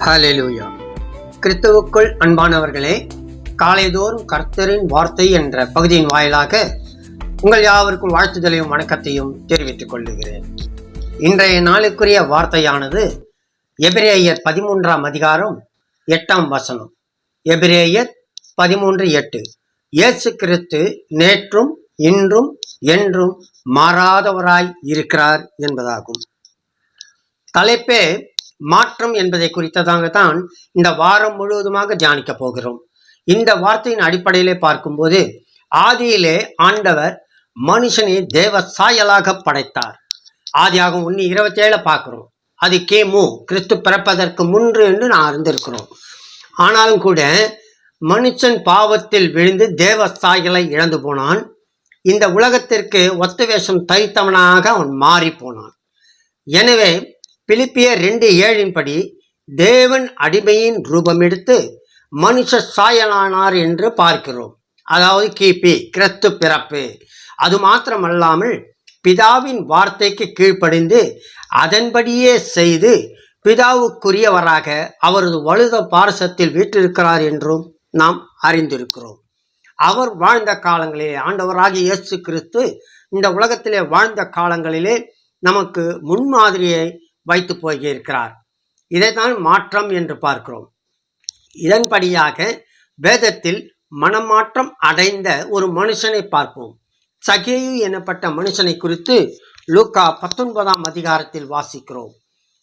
Hallelujah கிறிஸ்துவுக்குள் அன்பானவர்களே காலைதோறும் கர்த்தரின் வார்த்தை என்ற பகுதியின் வாயிலாக உங்கள் யாவருக்கும் வாழ்த்துதலையும் வணக்கத்தையும் தெரிவித்துக் கொள்ளுகிறேன் இன்றைய நாளுக்குரிய வார்த்தையானது எபிரேயர் பதிமூன்றாம் அதிகாரம் எட்டாம் வசனம். எபிரேயர் பதிமூன்று எட்டு. இயேசு கிறிஸ்து நேற்றும் இன்றும் என்றும் மாறாதவராய் இருக்கிறார் என்பதாகும். தலைப்பே மாற்றம் என்பதை குறித்ததாக தான் இந்த வாரம் முழுவதுமாக தியானிக்க போகிறோம். இந்த வார்த்தையின் அடிப்படையிலே பார்க்கும்போது ஆதியிலே ஆண்டவர் மனுஷனை தேவ சாயலாக படைத்தார். ஆதியாகும் ஒன்று இருபத்தி ஏழு பார்க்குறோம். அது கேமு கிறிஸ்து பிறப்பதற்கு முன்று என்று நான் அறிந்திருக்கிறோம். ஆனாலும் கூட மனுஷன் பாவத்தில் விழுந்து தேவ சாயலை இழந்து போனான். இந்த உலகத்திற்கு ஒத்த வேஷம் தைத்தவனாக அவன் மாறி போனான். எனவே பிலிப்பியர் ரெண்டு ஏழின்படி தேவன் அடிமையின் ரூபம் எடுத்து மனுஷ சாயலானார் என்று பார்க்கிறோம். அதாவது கிபி கிறிஸ்து பிறப்பு. அது மாத்திரமல்லாமல் பிதாவின் வார்த்தைக்கு கீழ்ப்படிந்து அதன்படியே செய்து பிதாவுக்குரியவராக அவரது வலுத பாரசத்தில் வீற்றிருக்கிறார் என்றும் நாம் அறிந்திருக்கிறோம். அவர் வாழ்ந்த காலங்களிலே ஆண்டவராகிய இயேசு கிறிஸ்து இந்த உலகத்திலே வாழ்ந்த காலங்களிலே நமக்கு முன்மாதிரியை வைத்து போயிருக்கிறார். இதைத்தான் மாற்றம் என்று பார்க்கிறோம். இதன்படியாக வேதத்தில் மனமாற்றம் அடைந்த ஒரு மனுஷனை பார்ப்போம். சகேயு எனப்பட்ட மனுஷனை குறித்து லூக்கா பத்தொன்பதாம் அதிகாரத்தில் வாசிக்கிறோம்.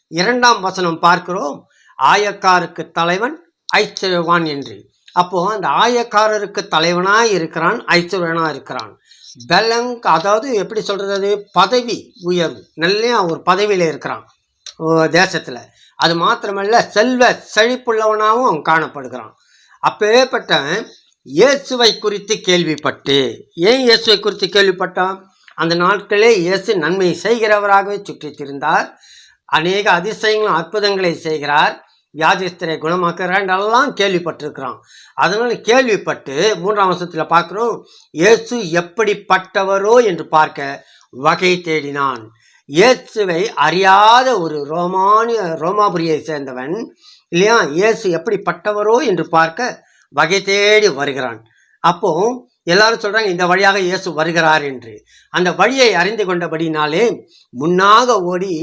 இரண்டாம் வசனம் பார்க்கிறோம். ஆயக்காருக்கு தலைவன் ஐஸ்வர்யவான் என்று. அப்போ அந்த ஆயக்காரருக்கு தலைவனாக இருக்கிறான் ஐஸ்வர்யனாக இருக்கிறான். பெலங் அதாவது எப்படி சொல்றது? பதவி உயர்வு. நல்லா ஒரு பதவியில் இருக்கிறான். தேசத்தில். அது மாத்திரமல்ல செல்வ செழிப்புள்ளவனாகவும் அவன் காணப்படுகிறான். அப்பேற்பட்ட இயேசுவை குறித்து கேள்விப்பட்டு ஏன் இயேசுவை குறித்து கேள்விப்பட்டான்? அந்த நாட்களே இயேசு நன்மை செய்கிறவராகவே சுற்றித்திருந்தார். அநேக அதிசயங்களும் அற்புதங்களை செய்கிறார். வியாதிஸ்தரை குணமாக்குறான்லாம் கேள்விப்பட்டிருக்கிறான். அதனால் கேள்விப்பட்டு மூன்றாம் வருஷத்தில் பார்க்குறோம் இயேசு எப்படிப்பட்டவரோ என்று பார்க்க வகை தேடினான். இயேசுவை அறியாத ஒரு ரோமானிய ரோமாபுரியை சேர்ந்தவன் இல்லையா? இயேசு எப்படிப்பட்டவரோ என்று பார்க்க வகை தேடி வருகிறான். அப்போ எல்லாரும் சொல்றாங்க இந்த வழியாக இயேசு வருகிறார் என்று. அந்த வழியை அறிந்து கொண்டபடினாலே முன்னாக ஓடி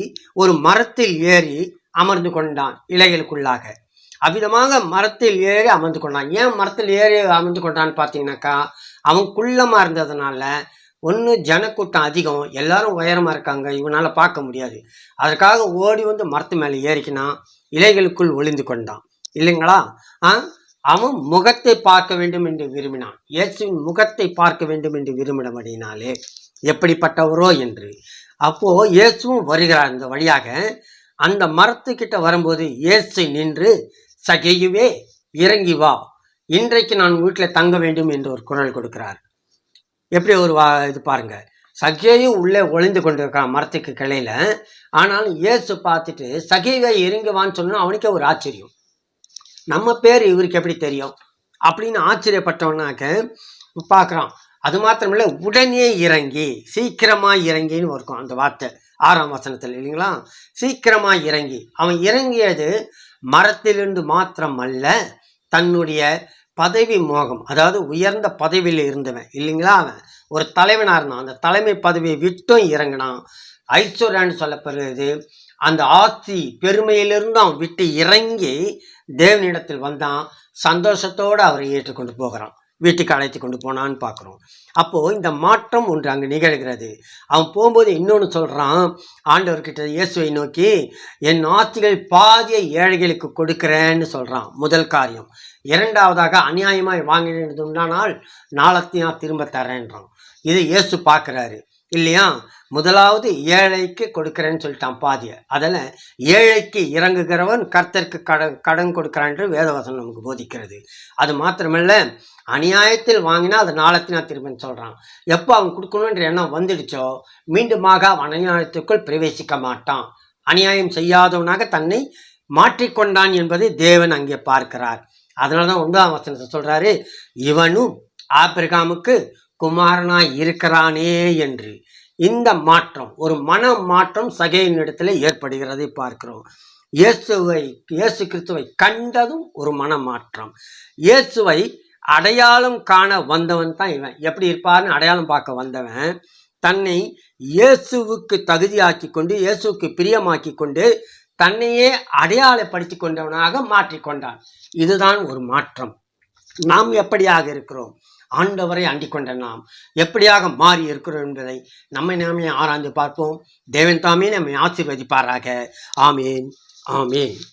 ஒரு மரத்தில் ஏறி அமர்ந்து கொண்டான் இலைகளுக்குள்ளாக. அவ்விதமாக மரத்தில் ஏறி அமர்ந்து கொண்டான். ஏன் மரத்தில் ஏறி அமர்ந்து கொண்டான்னு பார்த்தீங்கன்னாக்கா அவன் குள்ளமாக இருந்ததுனால ஒன்று ஜனக்கூட்டம் அதிகம் எல்லாரும் உயரமாக இருக்காங்க இவனால் பார்க்க முடியாது. அதற்காக ஓடி வந்து மரத்து மேலே ஏறிக்கினான் இலைகளுக்குள் ஒளிந்து கொண்டான். இல்லைங்களா? ஆ? அவன் முகத்தை பார்க்க வேண்டும் என்று விரும்பினான். இயேசுவின் முகத்தை பார்க்க வேண்டும் என்று விரும்பினபடினாலே எப்படிப்பட்டவரோ என்று. அப்போ இயேசுவும் வருகிறார் இந்த வழியாக. அந்த மரத்துக்கிட்ட வரும்போது இயேசு நின்று சகையுவே இறங்கி வா. இன்றைக்கு நான் வீட்டில் தங்க வேண்டும் என்று ஒரு குரல் கொடுக்கிறார். எப்படி ஒரு வா இது பாருங்க. சகேயும் உள்ளே ஒளிந்து கொண்டிருக்கான் மரத்துக்கு கிளையில. ஆனால் இயேசு பார்த்துட்டு சகேவை இறங்குவான்னு சொன்னால் அவனுக்கே ஒரு ஆச்சரியம். நம்ம பேர் இவருக்கு எப்படி தெரியும்? அப்படின்னு ஆச்சரியப்பட்டவனாக்க பார்க்குறான். அது மாத்திரமில்ல உடனே இறங்கி சீக்கிரமாக இறங்கின்னு இருக்கும். அந்த வார்த்தை ஆறாம் வசனத்தில் இல்லைங்களா? சீக்கிரமாக இறங்கி. அவன் இறங்கியது மரத்திலிருந்து மாத்திரம் அல்ல தன்னுடைய பதவி மோகம். அதாவது உயர்ந்த பதவியில் இருந்தவன் இல்லைங்களா அவன்? ஒரு தலைவனாக இருந்தான். அந்த தலைமை பதவியை விட்டும் இறங்கினான். ஐஸ்வர்யான்னு சொல்லப்படுறது அந்த ஆஸ்தி பெருமையிலிருந்து அவன் விட்டு இறங்கி தேவனிடத்தில் வந்தான். சந்தோஷத்தோடு அவரை ஏற்றுக்கொண்டு போகிறான். வீட்டுக்கு அழைத்து கொண்டு போனான்னு பார்க்குறோம். அப்போது இந்த மாற்றம் ஒன்று அங்கே நிகழ்கிறது. அவன் போகும்போது இன்னொன்று சொல்கிறான் ஆண்டவர்கிட்ட இயேசுவை நோக்கி என் ஆட்சிகள் பாதியை ஏழைகளுக்கு கொடுக்குறேன்னு சொல்கிறான் முதல் காரியம். இரண்டாவதாக அநியாயமாக வாங்கினது உண்டானால் நாளத்தையும் திரும்ப தரேன்றான். இது இயேசு பார்க்குறாரு. இல்லையா? முதலாவது ஏழைக்கு கொடுக்கிறேன்னு சொல்லிட்டான் பாதியை. அதில் ஏழைக்கு இறங்குகிறவன் கர்த்தருக்கு கடன் கடன் கொடுக்கிறான் என்று வேதவசனம் நமக்கு போதிக்கிறது. அது மாத்திரமல்ல அநியாயத்தில் வாங்கினா அது நாளத்தினா திரும்பன்னு சொல்கிறான் எப்போ அவன் கொடுக்கணுன்ற எண்ணம் வந்துடுச்சோ மீண்டுமாக அவன் அநியாயத்துக்குள் பிரவேசிக்க மாட்டான். அநியாயம் செய்யாதவனாக தன்னை மாற்றிக்கொண்டான் என்பதை தேவன் அங்கே பார்க்கிறார். அதனால தான் ஒன்பதாம் வசனத்தை சொல்கிறாரு இவனும் ஆபிரகாமுக்கு குமாரனாய் இருக்கிறானே என்று. இந்த மாற்றம் ஒரு மன மாற்றம் சகையின் இடத்துல ஏற்படுகிறதை பார்க்கிறோம். இயேசுவை இயேசு கிறிஸ்துவை கண்டதும் ஒரு மனமாற்றம் இயேசுவை அடையாளம் காண வந்தவன் தான் இவன். எப்படி இருப்பார்னு அடையாளம் பார்க்க வந்தவன் தன்னை இயேசுவுக்கு தகுதியாக்கி கொண்டு இயேசுவுக்கு பிரியமாக்கி கொண்டு தன்னையே அடையாளப்படுத்தி கொண்டவனாக மாற்றிக்கொண்டான் இதுதான் ஒரு மாற்றம். நாம் எப்படியாக இருக்கிறோம்? ஆண்டவரை அண்டிக்கொண்ட நாம் எப்படியாக மாறி இருக்கிறோம் என்பதை நம்மை நாமே ஆராய்ந்து பார்ப்போம். தேவன் தாமே நம்மை ஆசீர்வதிப்பாராக. ஆமேன். ஆமேன்.